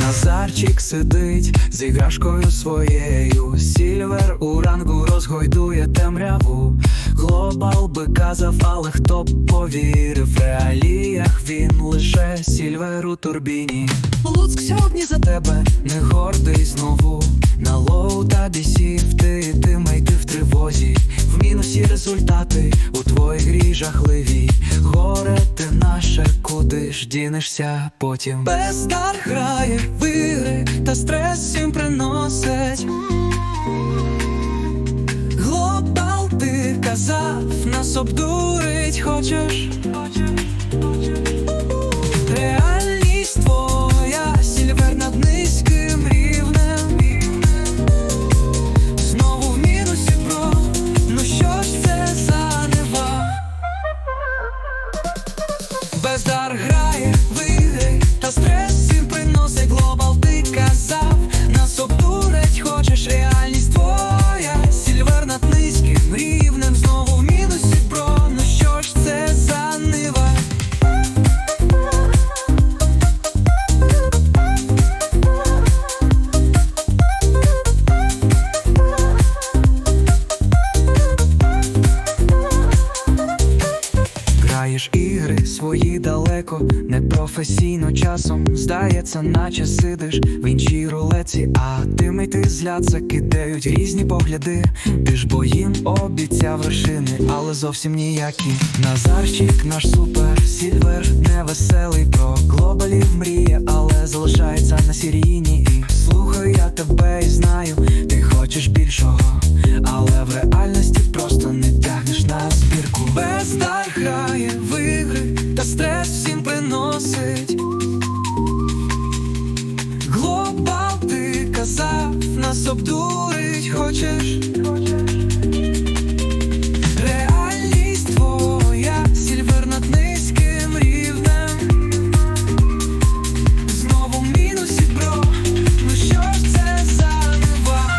Назарчик сидить з іграшкою своєю. Сільвер у рангу розгойдує темряву. Глобал би казав, але хто б повірив сільвер у турбіні. Луцьк сьогодні за тебе не гордий знову. На лоу та бісів ти йтиме йти в тривозі. В мінусі результати у твоїй грі жахливі. Горе ти наше, куди ж дінешся потім. Бездар грає в ігри та стрес всім приносить. Глобал ти казав, нас обдурить хочеш. хочеш, хочеш. Реальність твоя, сільвер над низьким рівнем. Знову в мінусі про, ну що ж це за нева? Бездар грає Граєш ігри свої далеко, непрофесійно часом здається, наче сидиш в іншій рулеці, а тими ти зляд закидають різні погляди. Ти ж бо їм обіцяв вершини, але зовсім ніякі. Назарчик, наш супер сільвер, невеселий про глобалів мріє, але залишається на сірійні. Бал ти казав, нас обдурить хочеш. Реальність твоя, сільвер рівнем. Знову в мінусі бро, ну що ж це за нива?